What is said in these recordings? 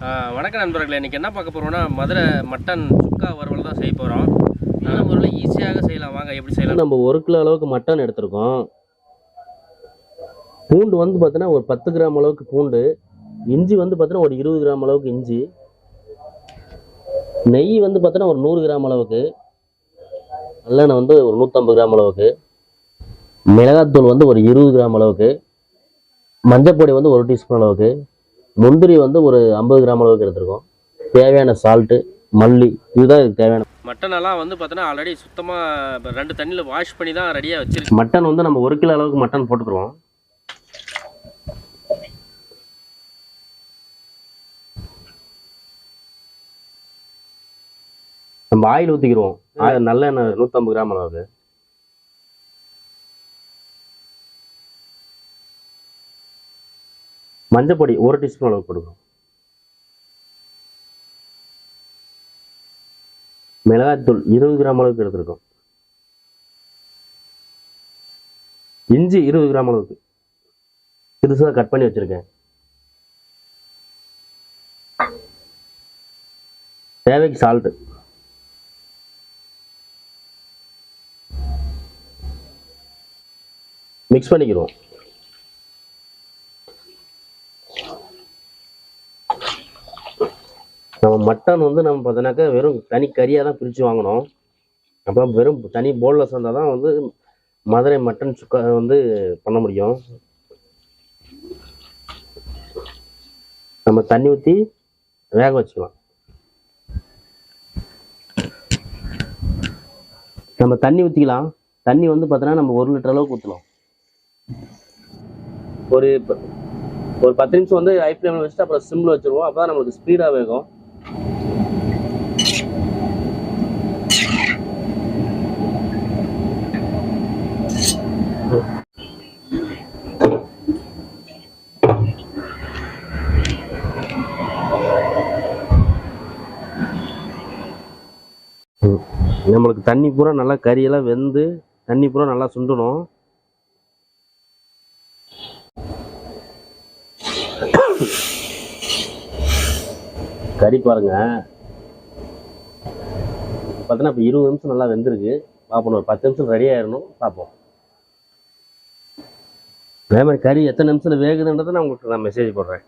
வணக்கம் நண்பர்களே. இன்றைக்கி என்ன பார்க்க போகிறோம்னா மதுரை மட்டன் சுக்கா வறுவல் தான் செய்ய போகிறோம் நல்ல முறையில் ஈஸியாக செய்யலாம். வாங்க எப்படி செய்யலாம்? நம்ம ஒரு கிலோ அளவுக்கு மட்டன் எடுத்திருக்கோம். பூண்டு வந்து பார்த்தீங்கன்னா ஒரு பத்து கிராம் அளவுக்கு பூண்டு. இஞ்சி வந்து பார்த்தீங்கன்னா ஒரு இருபது கிராம் அளவுக்கு இஞ்சி. நெய் வந்து பார்த்தீங்கன்னா ஒரு நூறு கிராம் அளவுக்கு. நல்லெண்ணெய் வந்து ஒரு நூற்றம்பது கிராம் அளவுக்கு. மிளகாத்தூள் வந்து ஒரு இருபது கிராம் அளவுக்கு. மஞ்சப்பொடி வந்து ஒரு டீஸ்பூன் அளவுக்கு. முந்திரி வந்து ஒரு ஐம்பது கிராம் அளவுக்கு எடுத்திருக்கோம். தேவையான சால்ட்டு மல்லி இதுதான் இதுக்கு தேவையான மட்டன் எல்லாம் வந்து பார்த்தோன்னா ஆல்ரெடி சுத்தமாக ரெண்டு தண்ணியில் வாஷ் பண்ணி தான் ரெடியாக வச்சிருக்கு மட்டன் வந்து நம்ம ஒரு கிலோ அளவுக்கு மட்டன் போட்டுக்கிறோம் நம்ம ஆயில் ஊற்றிக்கிறோம் ஆயில் நல்லெண்ணெய் நூற்றம்பது கிராம் அளவுக்கு மஞ்சப்பொடி ஒரு டீஸ்பூன் அளவுக்கு போடுவோம் மிளகாய்த்தூள் இருபது கிராம் அளவுக்கு எடுத்திருக்கோம். இஞ்சி இருபது கிராம் அளவுக்கு. சிறுசாக கட் பண்ணி வச்சிருக்கேன். தேவைக்கு சால்ட்டு மிக்ஸ் பண்ணிக்கிறோம் நம்ம மட்டன் வந்து நம்ம பார்த்தோன்னாக்கா வெறும் தனி கறியாக தான் பிரித்து வாங்கணும். அப்புறம் வெறும் தனி போலில் சேர்ந்தால் தான் வந்து மதுரை மட்டன் சுக்கா வந்து பண்ண முடியும். நம்ம தண்ணி ஊற்றி வேக வச்சுக்கலாம். நம்ம தண்ணி ஊற்றிக்கலாம் தண்ணி வந்து பார்த்தோன்னா நம்ம ஒரு லிட்டர் அளவுக்கு ஊற்றலாம் ஒரு ப- ஒரு பத்து நிமிஷம் வந்து ஐ ஃப்ளேமில் வச்சுட்டு அப்புறம் சிம்மில் வச்சுருவோம். அப்போ தான் நம்மளுக்கு ஸ்பீடாக வேகும் ம். நம்மளுக்கு தண்ணி பூரா நல்லா கறியெல்லாம் வெந்து தண்ணி பூரா நல்லா சுண்டணும். கறி பாருங்க. பார்த்தீங்கன்னா இப்போ இருபது நிமிஷம் நல்லா வெந்திருக்கு. பார்ப்போம் ஒரு பத்து நிமிஷம் ரெடி ஆயிடணும். பார்ப்போம் அதே மாதிரி கறி எத்தனை நிமிஷத்தில் வேகுதுன்றதை நான் உங்களுக்கு நான் மெசேஜ் போடுறேன்.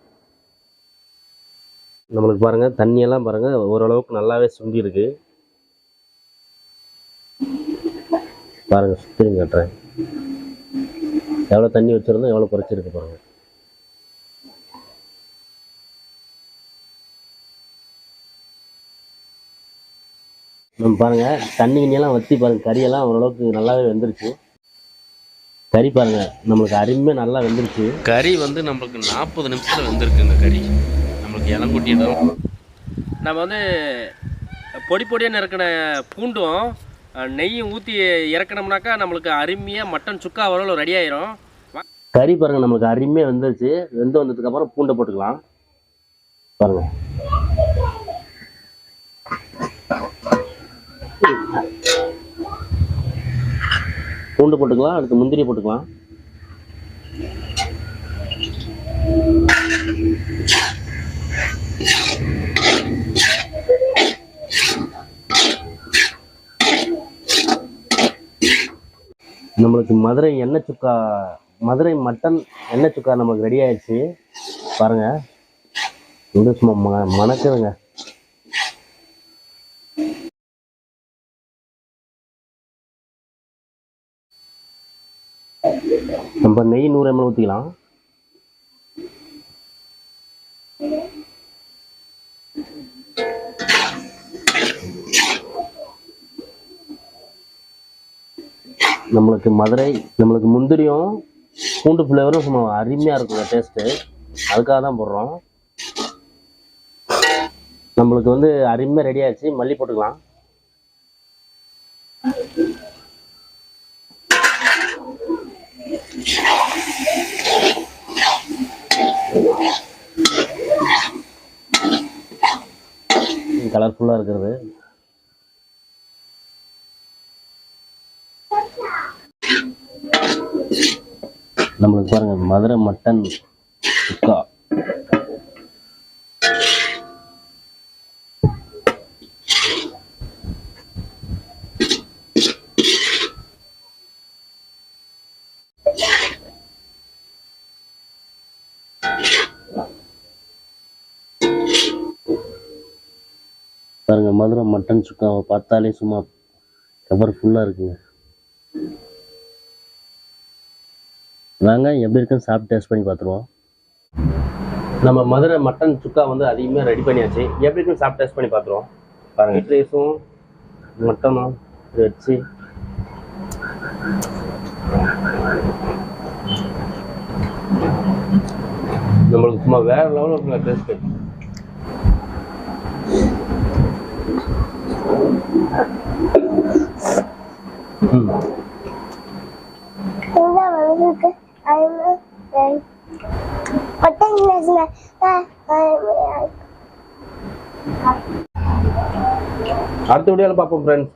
நம்மளுக்கு பாருங்கள் தண்ணியெல்லாம் பாருங்கள் ஓரளவுக்கு நல்லாவே சுண்டி இருக்குது பாருங்க சுற்றி கட்டுறேன் எவ்வளோ தண்ணி வச்சிருந்தோம் எவ்வளோ குறைச்சிருக்கு பாருங்க நம்ம பாருங்கள் தண்ணி கிண்ணியெல்லாம் வற்றி பாருங்கள் கறியெல்லாம் ஓரளவுக்கு நல்லாவே வெந்துருச்சு. கறி பாருங்கள் நம்மளுக்கு அருமையாக நல்லா வெந்துருச்சு. கறி வந்து நம்மளுக்கு நாற்பது நிமிஷத்தில் வெந்திருக்குங்க கறி. நம்மளுக்கு இளங்குட்டி தான் நம்ம வந்து பொடி பொடியாக நறுக்கின பூண்டும் நெய்யும் ஊற்றி இறக்கணும்னாக்கா நம்மளுக்கு அருமையாக மட்டன் சுக்கா வறுவல் ரெடி ஆயிரும். கறி பாருங்கள் நம்மளுக்கு அருமையாக வெந்துருச்சு. வெந்து வந்ததுக்கப்புறம் பூண்டை போட்டுக்கலாம். பாருங்க. பூண்டு போட்டுக்கலாம் அடுத்து முந்திரி போட்டுக்கலாம். நம்மளுக்கு மதுரை எண்ணெய் சுக்கா மதுரை மட்டன் எண்ணெய் சுக்கா நமக்கு ரெடி ஆயிடுச்சு. பாருங்க. இது சும்மா ம மணக்குதுங்க. நம்ம நெய் நூறு எம்எல் ஊற்றிக்கலாம் நம்மளுக்கு மதுரை நம்மளுக்கு முந்திரியும் பூண்டு ஃப்ளேவரும் சும்மா அருமையாக இருக்குங்க டேஸ்ட்டு அதுக்காக தான் போடுறோம். நம்மளுக்கு வந்து அருமையாக ரெடி ஆயிடுச்சு. மல்லி போட்டுக்கலாம். கலர்ஃபுல்லாக இருக்கிறது. நம்மளுக்கு பாருங்க மதுரை மட்டன் சுக்கா பாருங்க மதுரை மட்டன் சுக்காவை பார்த்தாலே சும்மா கவர் ஃபுல்லாக இருக்குங்க. வாங்க எப்படி இருக்குன்னு சாப்பிட்டு டேஸ்ட் பண்ணி பார்த்துருவோம். நம்ம மதுரை மட்டன் சுக்கா வந்து அதிகமாக ரெடி பண்ணியாச்சு. எப்படி இருக்குன்னு சாப்பிட்டு டேஸ்ட் பண்ணி பார்த்துருவோம். பாருங்கள் ரைஸும் மட்டனும் வச்சு. நம்மளுக்கு சும்மா வேற லெவலில் இருக்குங்க டேஸ்ட் ம். இந்த வளர்க்கு அருமை மட்டன் அடுத்த வீடியோவில் பார்ப்போம் ஃப்ரெண்ட்ஸ்